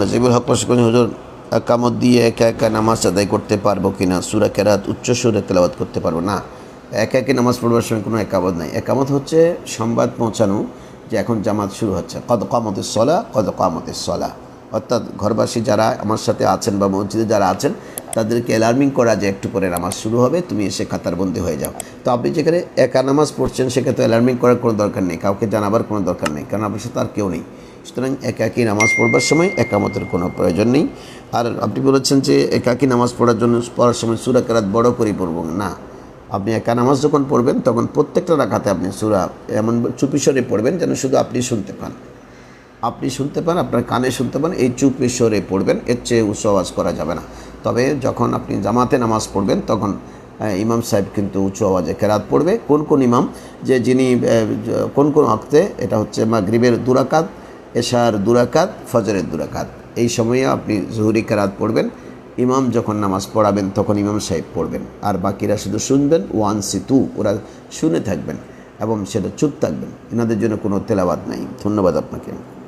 নজিবুল হক প্রশ্ন করেন, হুজুর কামত দিয়ে একা একা নামাজ আদায় করতে পারব কি না? সুরা কেরাত উচ্চ সুরে তেলাবাদ করতে পারব না? একা একে নামাজ পড়বার সময় কোনো একামত নাই। একামত হচ্ছে সংবাদ পৌঁছানো যে এখন জামাত শুরু হচ্ছে। কত কামতের সলা কত কামতের সলা। অর্থাৎ ঘরবাসী যারা আমার সাথে আছেন বা মসজিদে যারা আছেন তাদেরকে অ্যালার্মিং করা যে একটু পরে নামাজ শুরু হবে, তুমি এসে কাতারবন্দি হয়ে যাও। তো আপনি যেখানে একা নামাজ পড়ছেন সেক্ষেত্রে অ্যালার্মিং করার কোনো দরকার নেই। কাউকে জানাবার কোনো দরকার নেই। কারণ আপনার সাথে আর কেউ নেই। সুতরাং একাকী নামাজ পড়বার সময় একামতের কোনো প্রয়োজন নেই। আর আপনি বলেছেন যে একাকী নামাজ পড়ার জন্য, পড়ার সময় সুরা কেরাত বড় করে পড়ব। না। আপনি একা নামাজ যখন পড়বেন, তখন প্রত্যেকটা রাখাতে আপনি সুরা এমন চুপিসরে পড়বেন যেন শুধু আপনি শুনতে পান। আপনি শুনতে পান, আপনার কানে শুনতে পান, এই চুপে সরে পড়বেন। এর চেয়ে উচ্চ আওয়াজ করা যাবে না। তবে যখন আপনি জামাতে নামাজ পড়বেন, তখন ইমাম সাহেব কিন্তু উচ্চ আওয়াজে কেরাত পড়বে। কোন কোন ইমাম যে যিনি কোন কোন অক্তে এটা হচ্ছে মাগরিবের দুরাকাত, এশার দুরাকাত, ফজরের দুরাকাত। এই সময়ে আপনি জহুরি কেরাত পড়বেন। ইমাম যখন নামাজ পড়াবেন, তখন ইমাম সাহেব পড়বেন। আর বাকিরা শুধু শুনবেন, ওয়ান সি টু, ওরা শুনে থাকবেন এবং সেটা চুপ থাকবেন। এনাদের জন্য কোনো তেলাবাদ নাই। ধন্যবাদ আপনাকে।